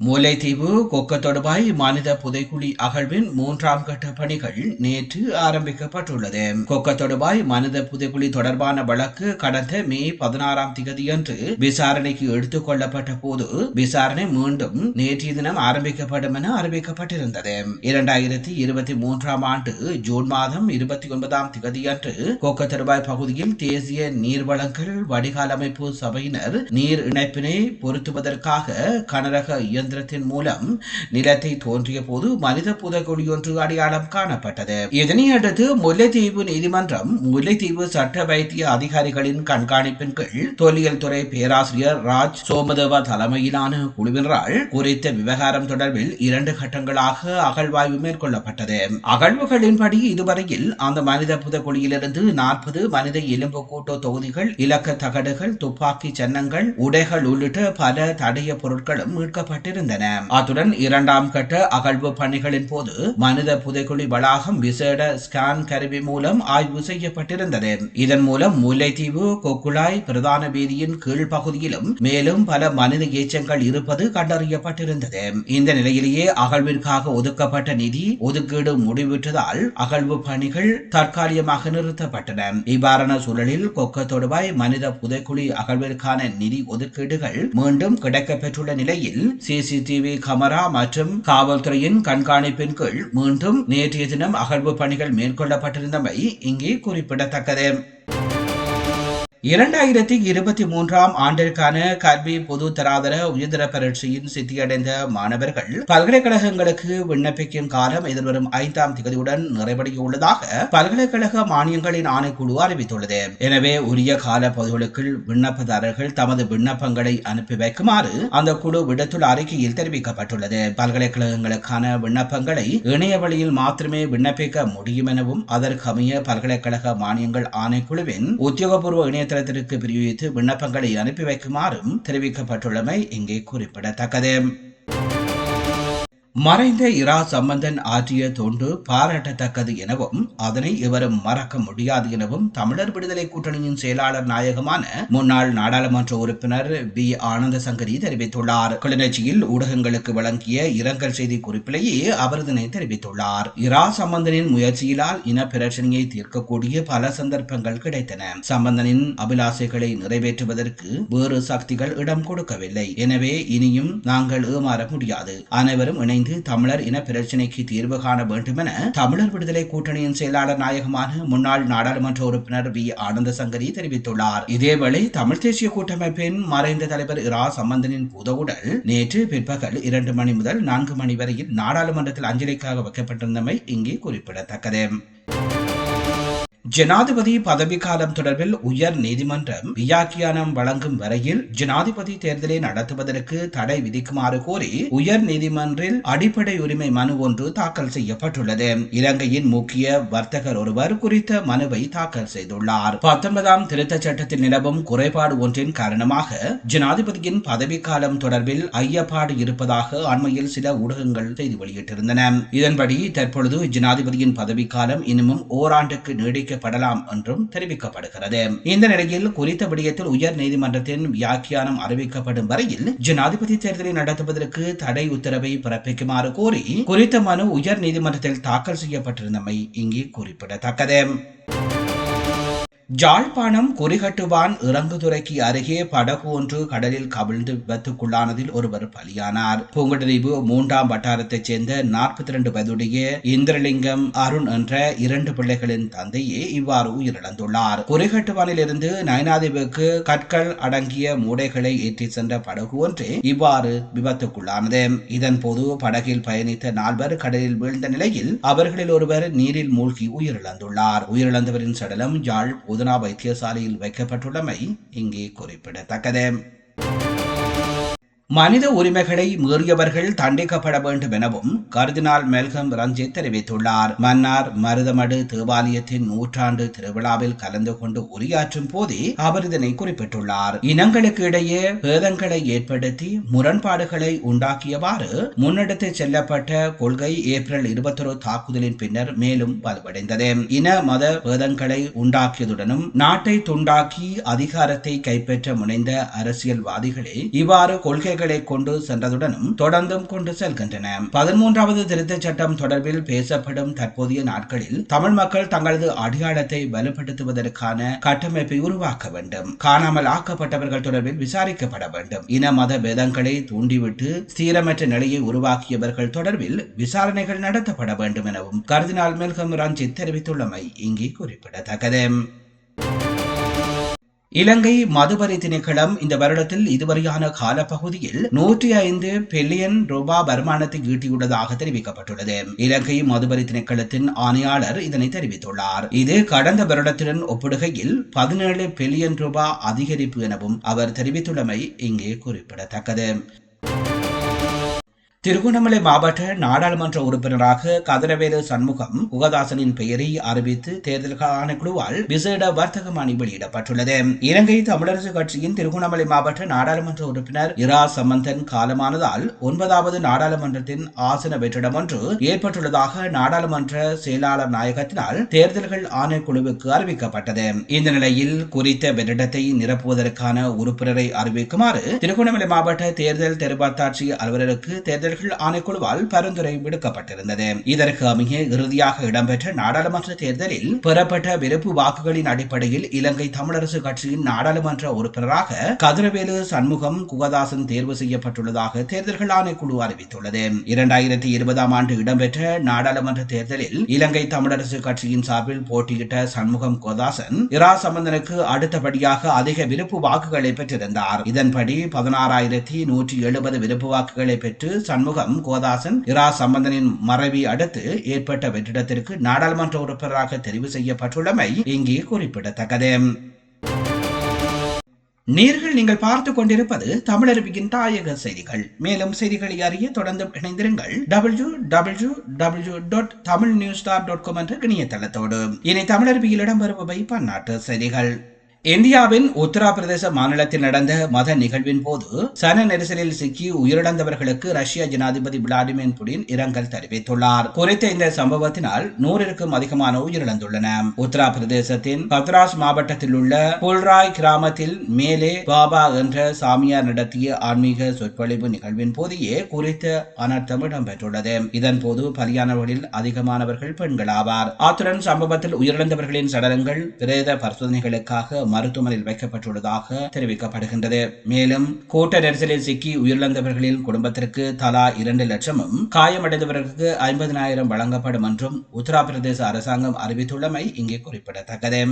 முல்லைத்தீவு கொக்கத்தொடுபாய் மனித புதைக்குழி அகழ்வின் மூன்றாம் கட்ட பணிகள் நேற்று ஆரம்பிக்கப்பட்டுள்ளது. கொக்க கொக்கத்தொடுபாய் மனித புதைக்குழி தொடர்பான வழக்கு கடந்த மே பதினாறாம் திகதியன்று விசாரணைக்கு எடுத்துக் கொள்ளப்பட்ட போது விசாரணை மீண்டும் நேற்றைய தினம் ஆரம்பிக்கப்படும் என அறிவிக்கப்பட்டிருந்தது. இரண்டாயிரத்தி இருபத்தி மூன்றாம் ஆண்டு ஜூன் மாதம் இருபத்தி ஒன்பதாம் திகதியன்று கொக்கத்தொடுபாய் பகுதியில் தேசிய நீர்வளங்கள் வடிகால் அமைப்பு சபையினர் நீர் இணைப்பினை பொருத்துவதற்காக கனரக இயந்திரத்தின் மூலம் நிலத்தை தோன்றிய போது மனித புதைகுழி ஒன்று அடையாளம் காணப்பட்டது. இதனையடுத்து முல்லைத்தீவு நீதிமன்றம் முல்லைத்தீவு சட்ட வைத்திய அதிகாரிகளின் கண்காணிப்பின் கீழ் தொல்லியல் துறை பேராசிரியர் ராஜ் சோமதேவ தலைமையிலான குழுவினரால் குறித்த விவகாரம் தொடர்பில் இரண்டு கட்டங்களாக அகழ்வாய்வு மேற்கொள்ளப்பட்டது. அகழ்வுகளின்படி இதுவரையில் அந்த மனித புதைக்குழியிலிருந்து நாற்பது மனித எலும்பு கூட்டு தொகுதிகள் இலக்க தகடுகள் துப்பாக்கி சன்னங்கள் உடைகள் உள்ளிட்ட பல தடைய பொருட்களும் மீட்கப்பட்டிருந்தன. அத்துடன் இரண்டாம் கட்ட அகழ்வு பணிகளின் போது மனித புதைக்குழி வளாகம் விசேட ஸ்கேன் கருவி மூலம் ஆய்வு செய்யப்பட்டிருந்தது. இதன் மூலம் முல்லைத்தீவு கொக்குழாய் பிரதான வீதியின் கீழ் பகுதியிலும் மேலும் பல மனித ஏச்சங்கள் இருப்பது கண்டறியப்பட்டிருந்தது. இந்த நிலையிலேயே அகழ்விற்காக ஒதுக்கப்பட்ட நிதி ஒதுக்கீடு முடிவுற்றதால் அகழ்வு பணிகள் தற்காலிகமாக நிறுத்தப்பட்டன. இவ்வாறான சூழலில் கொக்க தொடுவாய் மனித புதைக்குழி அகழ்விற்கான நிதி ஒதுக்கீடுகள் மீண்டும் கிடைக்கப்பெற்றுள்ள நிலையில் சிசிடிவி கமரா மற்றும் காவல்துறையின் கண்காணிப்பின் கீழ் மீண்டும் நேற்றைய தினம் அகழ்வு பணிகள் மேற்கொள்ளப்பட்டிருந்தமை இங்கே குறிப்பிடத்தக்கது. இரண்டாயிரத்தி இருபத்தி மூன்றாம் ஆண்டிற்கான கல்வி பொது தராதர உயர்தர பரீட்சையின் சித்தியடைந்த மாணவர்கள் பல்கலைக்கழகங்களுக்கு விண்ணப்பிக்கும் காலம் எதிர்வரும் ஐந்தாம் திகதியுடன் நிறைவடைய உள்ளதாக பல்கலைக்கழக மானியங்களின் ஆணைக்குழு அறிவித்துள்ளது. எனவே உரிய கால பகுதிகளுக்குள் விண்ணப்பதாரர்கள் தமது விண்ணப்பங்களை அனுப்பி வைக்குமாறு அந்த குழு விடுத்துள்ள அறிக்கையில் தெரிவிக்கப்பட்டுள்ளது. பல்கலைக்கழகங்களுக்கான விண்ணப்பங்களை இணைய வழியில் மாத்திரமே விண்ணப்பிக்க முடியும் எனவும் அதற்கமைய பல்கலைக்கழக மானியங்கள் ஆணைக்குழுவின் உத்தியோகபூர்வ இணைய இணையதளத்திற்கு பிரிவித்து விண்ணப்பங்களை அனுப்பி வைக்குமாறும் தெரிவிக்கப்பட்டுள்ளமை இங்கே குறிப்பிடத்தக்கது. மறைந்த இரா சம்பந்தன் ஆற்றிய தொண்டு பாராட்டத்தக்கது எனவும் அதனை இவரும் மறக்க முடியாது எனவும் தமிழர் விடுதலை கூட்டணியின் செயலாளர் நாயகமான முன்னாள் நாடாளுமன்ற உறுப்பினர் பி. ஆனந்த சங்கரி தெரிவித்துள்ளார். கிளிநொச்சியில் ஊடகங்களுக்கு வழங்கிய இரங்கல் செய்தி குறிப்பிலேயே அவர் இதனை தெரிவித்துள்ளார். இரா சம்பந்தனின் முயற்சியிலால் இன பிரச்சனையை தீர்க்கக்கூடிய பல சந்தர்ப்பங்கள் கிடைத்தன. சம்பந்தனின் அபிலாசைகளை நிறைவேற்றுவதற்கு வேறு சக்திகள் இடம் கொடுக்கவில்லை. எனவே இனியும் நாங்கள் ஏமாற முடியாது. அனைவரும் இணைந்து தமிழர் இன பிரச்சினைக்கு தீர்வு காண வேண்டும் என தமிழர் விடுதலை கூட்டணியின் செயலாளர் நாயகமான முன்னாள் நாடாளுமன்ற உறுப்பினர் வி. ஆனந்த சங்கரி தெரிவித்துள்ளார். இதேவேளை தமிழ் தேசிய கூட்டமைப்பின் மறைந்த தலைவர் இரா. சம்பந்தனின் புதவுடல் நேற்று பிற்பகல் இரண்டு மணி முதல் நான்கு மணி வரையில் நாடாளுமன்றத்தில் அஞ்சலிக்காக வைக்கப்பட்டிருந்தமை இங்கே குறிப்பிடத்தக்கது. ஜனாதிபதி பதவிக்காலம் தொடர்பில் உயர் நீதிமன்றம் வியாக்கியானம் வழங்கும் வரையில் ஜனாதிபதி தேர்தலை நடத்துவதற்கு தடை விதிக்குமாறு கோரி உயர் நீதிமன்றில் அடிப்படை உரிமை மனு ஒன்று தாக்கல் செய்யப்பட்டுள்ளது. இலங்கையின் முக்கிய வர்த்தகர் ஒருவர் குறித்த மனுவை தாக்கல் செய்துள்ளார். பத்தொன்பதாம் திருத்த சட்டத்தில் நிலவும் குறைபாடு ஒன்றின் காரணமாக ஜனாதிபதியின் பதவிக்காலம் தொடர்பில் ஐயப்பாடு இருப்பதாக அண்மையில் சில ஊடகங்கள் செய்தி வெளியிட்டிருந்தன. இதன்படி தற்பொழுது ஜனாதிபதியின் பதவிக்காலம் இன்னமும் ஓராண்டுக்கு நீடிக்க அறிவிக்கப்படலாம் என்றும் தெரிவிக்கப்படுகிறது. இந்த நிலையில் குறித்த விடயத்தில் உயர் நீதிமன்றத்தின் வியாக்கியானம் அறிவிக்கப்படும் வரையில் ஜனாதிபதி தேர்தலை நடத்துவதற்கு தடை உத்தரவை பிறப்பிக்குமாறு கோரி குறித்த மனு உயர் நீதிமன்றத்தில் தாக்கல் செய்யப்பட்டிருந்தமை இங்கே குறிப்பிடத்தக்கது. ஜாழ்ப்பாணம் குறிகட்டுவான் இறங்குதுறைக்கு அருகே படகு ஒன்று கடலில் கவிழ்ந்து விபத்துக்குள்ளானதில் ஒருவர் பலியானார். பூங்குடரிவு மூன்றாம் வட்டாரத்தைச் சேர்ந்த நாற்பத்தி இரண்டு வயதுடைய இந்திரலிங்கம் அருண் என்ற இரண்டு பிள்ளைகளின் தந்தையே இவ்வாறு உயிரிழந்துள்ளார். குறிகட்டுவானில் இருந்து நயனாதீவுக்கு கற்கள் அடங்கிய மூடைகளை ஏற்றி சென்ற படகு ஒன்று இவ்வாறு விபத்துக்குள்ளானது. இதன் போது படகில் பயணித்த நால்வர் கடலில் வீழ்ந்த நிலையில் அவர்களில் ஒருவர் நீரில் மூழ்கி உயிரிழந்துள்ளார். உயிரிழந்தவரின் சடலம் யாழ் பொதுனா வைத்தியசாலையில் வைக்கப்பட்டுள்ளமை இங்கே குறிப்பிடத்தக்கது. மனித உரிமைகளை மீறியவர்கள் தண்டிக்கப்பட வேண்டும் எனவும் கர்தினால் மெல்கம் ரஞ்சித் தெரிவித்துள்ளார். மன்னார் மருதமடு தேவாலயத்தின் நூற்றாண்டு திருவிழாவில் கலந்து கொண்டு உரையாற்றும் போதே அவர் இதனை குறிப்பிட்டுள்ளார். இனங்களுக்கு இடையே பேதங்களை ஏற்படுத்தி முரண்பாடுகளை உண்டாக்கியவாறு முன்னெடுத்து செல்லப்பட்ட கொள்கை ஏப்ரல் இருபத்தொரு தாக்குதலின் பின்னர் மேலும் வலுவடைந்தது. இன மத பேதங்களை உண்டாக்கியதுடனும் நாட்டை துண்டாக்கி அதிகாரத்தை கைப்பற்ற முனைந்த அரசியல்வாதிகளே இவ்வாறு கொள்கை கொள்கைகளை கொண்டு சென்றதுடனும் தொடர்ந்தும் கொண்டு செல்கின்றன. பதிமூன்றாவது திருத்தச் சட்டம் தொடர்பில் பேசப்படும் தற்போதைய நாட்களில் தமிழ் மக்கள் தங்களது அடையாளத்தை வலுப்படுத்துவதற்கான கட்டமைப்பை உருவாக்க வேண்டும். காணாமல் ஆக்கப்பட்டவர்கள் தொடர்பில் விசாரிக்கப்பட வேண்டும். இன மத பேதங்களை தூண்டிவிட்டு சீரமற்ற நிலையை உருவாக்கியவர்கள் தொடர்பில் விசாரணைகள் நடத்தப்பட வேண்டும் எனவும் கருதினால் மெல்கம் ரஞ்சித் தெரிவித்துள்ளமை இங்கே குறிப்பிடத்தக்கது. இலங்கை மதுவரி திணைக்களம் இந்த வருடத்தில் இதுவரையான காலப்பகுதியில் நூற்றி ஐந்து பில்லியன் ரூபாய் வருமானத்தை ஈட்டியுள்ளதாக தெரிவிக்கப்பட்டுள்ளது. இலங்கை மதுவரி திணைக்களத்தின் ஆணையாளர் இதனை தெரிவித்துள்ளார். இது கடந்த வருடத்துடன் ஒப்பிடுகையில் பதினேழு பில்லியன் ரூபாய் அதிகரிப்பு எனவும் அவர் தெரிவித்துள்ளமை இங்கே குறிப்பிடத்தக்கது. திருகோணமலை மாவட்ட நாடாளுமன்ற உறுப்பினராக கதிரவேலு சண்முகம் உகதாசனின் பெயரை அறிவித்து தேர்தல் ஆணைக்குழுவால் விசேட வர்த்தகமானி வெளியிடப்பட்டுள்ளது. இலங்கை தமிழரசு கட்சியின் திருகோணமலை மாவட்ட நாடாளுமன்ற உறுப்பினர் இரா சம்பந்தன் காலமானதால் ஒன்பதாவது நாடாளுமன்றத்தின் ஆசன வெற்றிடம் ஒன்று ஏற்பட்டுள்ளதாக நாடாளுமன்ற செயலாளர் நாயகத்தினால் தேர்தல்கள் ஆணைக்குழுவுக்கு அறிவிக்கப்பட்டது. இந்த நிலையில் குறித்த வெற்றிடத்தை நிரப்புவதற்கான உறுப்பினரை அறிவிக்குமாறு திருகோணமலை மாவட்ட தேர்தல் தெருவாத்தாட்சி அலுவலருக்கு தேர்தல் தேர்தல்கள் ஆணைக்குழுவால் பரிந்துரை விடுக்கப்பட்டிருந்தது. இதற்கு அமைய இறுதியாக இடம்பெற்ற நாடாளுமன்ற தேர்தலில் பெறப்பட்ட விருப்பு வாக்குகளின் அடிப்படையில் இலங்கை தமிழரசு கட்சியின் நாடாளுமன்ற உறுப்பினராக கதிரவேலு சண்முகம் குகதாசன் தேர்வு செய்யப்பட்டுள்ளதாக தேர்தல்கள் ஆணைக்குழு அறிவித்துள்ளது. இரண்டாயிரத்தி இருபதாம் ஆண்டு இடம்பெற்ற நாடாளுமன்ற தேர்தலில் இலங்கை தமிழரசு கட்சியின் சார்பில் போட்டியிட்ட சண்முகம் குகதாசன் இரா சம்பந்தனுக்கு அடுத்தபடியாக அதிக விருப்பு வாக்குகளை பெற்றிருந்தார். இதன்படி பதினாறாயிரத்தி நூற்றி எழுபது விருப்பு வாக்குகளை பெற்று சண்முகம் கோதாசன் இரா சம்பந்தனின் மறைவை அடுத்து ஏற்பட்ட வெற்றிடத்திற்கு நாடாளுமன்ற உறுப்பினராக தெரிவு செய்யப்பட்டுள்ளமை இங்கே குறிப்பிடத்தக்கது. நீர்கள் நீங்கள் பார்த்துக் கொண்டிருப்பது தமிழருவியின் தாயக செய்திகள். மேலும் செய்திகளை அறிய தொடர்ந்து இணைந்திருங்கள் W W W dot Tamil news dot com என்ற இணையதளத்தோடு. இனி தமிழருவியில் இடம்பெறுபவை பன்னாட்டு செய்திகள். இந்தியாவின் உத்தரப்பிரதேச மாநிலத்தில் நடந்த மத நிகழ்வின் போது சன நெரிசலில் சிக்கி உயிரிழந்தவர்களுக்கு ரஷ்ய ஜனாதிபதி விளாடிமிர் புடின் இரங்கல் தெரிவித்துள்ளார். குறித்த இந்த சம்பவத்தினால் நூறிற்கும் அதிகமான உயிரிழந்துள்ளன. உத்தரப்பிரதேசத்தின் பத்ராஸ் மாவட்டத்தில் உள்ள புல்ராய் கிராமத்தில் மேலே பாபா என்ற சாமியார் நடத்திய ஆன்மீக சொற்பொழிவு நிகழ்வின் போதையே குறித்த அனர்த்தம் இடம்பெற்றுள்ளது. இதன் போது பலியானவர்களில் அதிகமானவர்கள் பெண்கள் ஆவார் அத்துடன் சம்பவத்தில் உயிரிழந்தவர்களின் சடலங்கள் பிரேத பரிசோதனைகளுக்காக மருத்துவமனையில் வைக்கப்பட்டுள்ளதாக தெரிவிக்கப்படுகின்றது. மேலும் கூட்ட நெரிசலில் சிக்கி உயிரிழந்தவர்களின் குடும்பத்திற்கு தலா இரண்டு லட்சமும் காயமடைந்தவர்களுக்கு ஐம்பதினாயிரம் வழங்கப்படும் என்றும் உத்தரப்பிரதேச அரசாங்கம் அறிவித்துள்ளமை இங்கே குறிப்பிடத்தக்கது.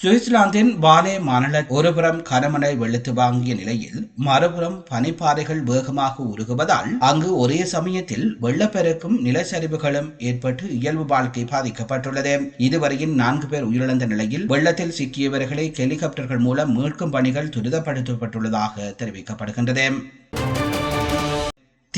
சுவிட்சர்லாந்தின் வாலே மாநில ஒருபுறம் கனமழை வெளுத்து வாங்கிய நிலையில் மறுபுறம் பனிப்பாறைகள் வேகமாக உருகுவதால் அங்கு ஒரே சமயத்தில் வெள்ளப்பெருக்கும் நிலச்சரிவுகளும் ஏற்பட்டு இயல்பு வாழ்க்கை பாதிக்கப்பட்டுள்ளது. இதுவரையில் நான்கு பேர் உயிரிழந்த நிலையில் வெள்ளத்தில் சிக்கியவர்களை ஹெலிகாப்டர்கள் மூலம் மீட்கும் பணிகள் துரிதப்படுத்தப்பட்டுள்ளதாக தெரிவிக்கப்படுகின்றது.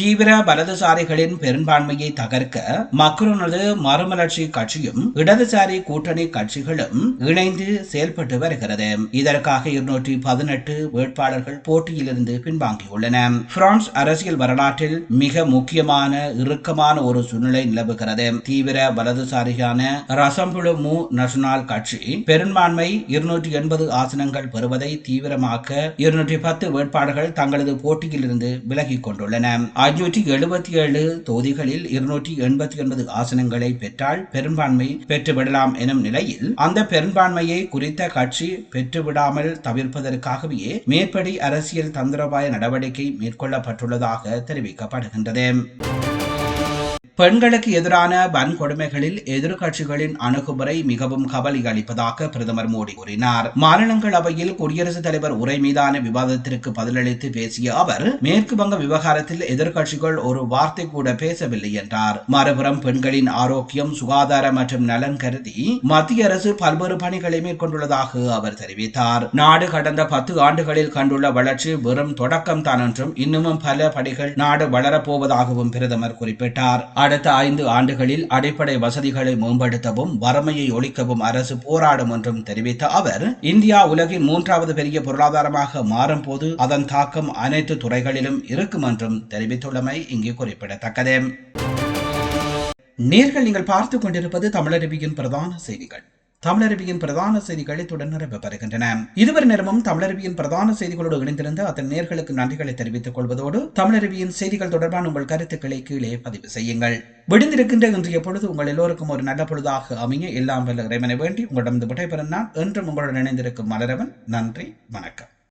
தீவிர வலதுசாரிகளின் பெரும்பான்மையை தகர்க்க மக்ரோனது மறுமலர்ச்சி கட்சியும் இடதுசாரி கூட்டணி கட்சிகளும் இணைந்து செயல்பட்டு வருகிறது. இதற்காக இருநூற்றி பதினெட்டு வேட்பாளர்கள் போட்டியிலிருந்து பின்வாங்கியுள்ளன. பிரான்ஸ் அரசியல் வரலாற்றில் மிக முக்கியமான இறுக்கமான ஒரு சூழ்நிலை நிலவுகிறது. தீவிர வலதுசாரியான ரசம்புழு மு நசுனால் கட்சி பெரும்பான்மை இருநூற்றி எண்பது ஆசனங்கள் பெறுவதை தீவிரமாக்க இருநூற்றி பத்து வேட்பாளர்கள் தங்களது போட்டியிலிருந்து விலகிக் கொண்டுள்ளன. ஐநூற்றி எழுபத்தி ஏழு தொகுதிகளில் இருநூற்றி எண்பத்தி ஒன்பது ஆசனங்களை பெற்றால் பெரும்பான்மை பெற்றுவிடலாம் எனும் நிலையில் அந்த பெரும்பான்மையை குறித்த கட்சி பெற்றுவிடாமல் தவிர்ப்பதற்காகவே மேற்படி அரசியல் தந்திரபாய நடவடிக்கை மேற்கொள்ளப்பட்டுள்ளதாக தெரிவிக்கப்படுகின்றது. பெண்களுக்கு எதிரான வன்கொடுமைகளில் எதிர்க்கட்சிகளின் அணுகுமுறை மிகவும் கவலை அளிப்பதாக பிரதமர் மோடி கூறினார். மாநிலங்களவையில் குடியரசுத் தலைவர் உரை மீதான விவாதத்திற்கு பதிலளித்து பேசிய அவர் மேற்கு வங்க விவகாரத்தில் எதிர்க்கட்சிகள் ஒரு வார்த்தை கூட பேசவில்லை என்றார். மறுபுறம் பெண்களின் ஆரோக்கியம் சுகாதார மற்றும் நலன் கருதி மத்திய அரசு பல்வேறு பணிகளை மேற்கொண்டுள்ளதாக அவர் தெரிவித்தார். நாடு கடந்த பத்து ஆண்டுகளில் கண்டுள்ள வளர்ச்சி வெறும் தொடக்கம் தான் என்றும் இன்னமும் பல படிகள் நாடு வளரப்போவதாகவும் பிரதமர் குறிப்பிட்டார். அடுத்த ஐந்து ஆண்டுகளில் அடிப்படை வசதிகளை மேம்படுத்தவும் வறுமையை ஒழிக்கவும் அரசு போராடும் என்றும் தெரிவித்த அவர் இந்தியா உலகின் மூன்றாவது பெரிய பொருளாதாரமாக மாறும் போது அதன் தாக்கம் அனைத்து துறைகளிலும் இருக்கும் என்றும் தெரிவித்துள்ளமை இங்கு குறிப்பிடத்தக்கது. நேர்கள் நீங்கள் பார்த்துக் கொண்டிருப்பது தமிழருவியின் பிரதான செய்திகள். தமிழருவியின் பிரதான செய்திகளை தொடர் நிறைவு பெறுகின்றன. இதுவரை நேரமும் தமிழருவியின் பிரதான செய்திகளோடு இணைந்திருந்த அதன் நேர்களுக்கு நன்றிகளை தெரிவித்துக் கொள்வதோடு தமிழரபியின் செய்திகள் தொடர்பான உங்கள் கருத்துக்களை கீழே பதிவு செய்யுங்கள். விடுந்திருக்கின்ற இன்றைய பொழுது உங்கள் எல்லோருக்கும் ஒரு நல்ல பொழுதாக அமைய எல்லாம் வல்ல இறைவனை வேண்டி உங்களிடம் விடைபெறும் நான் என்றும் உங்களுடன் இணைந்திருக்கும் மலரவன். நன்றி வணக்கம்.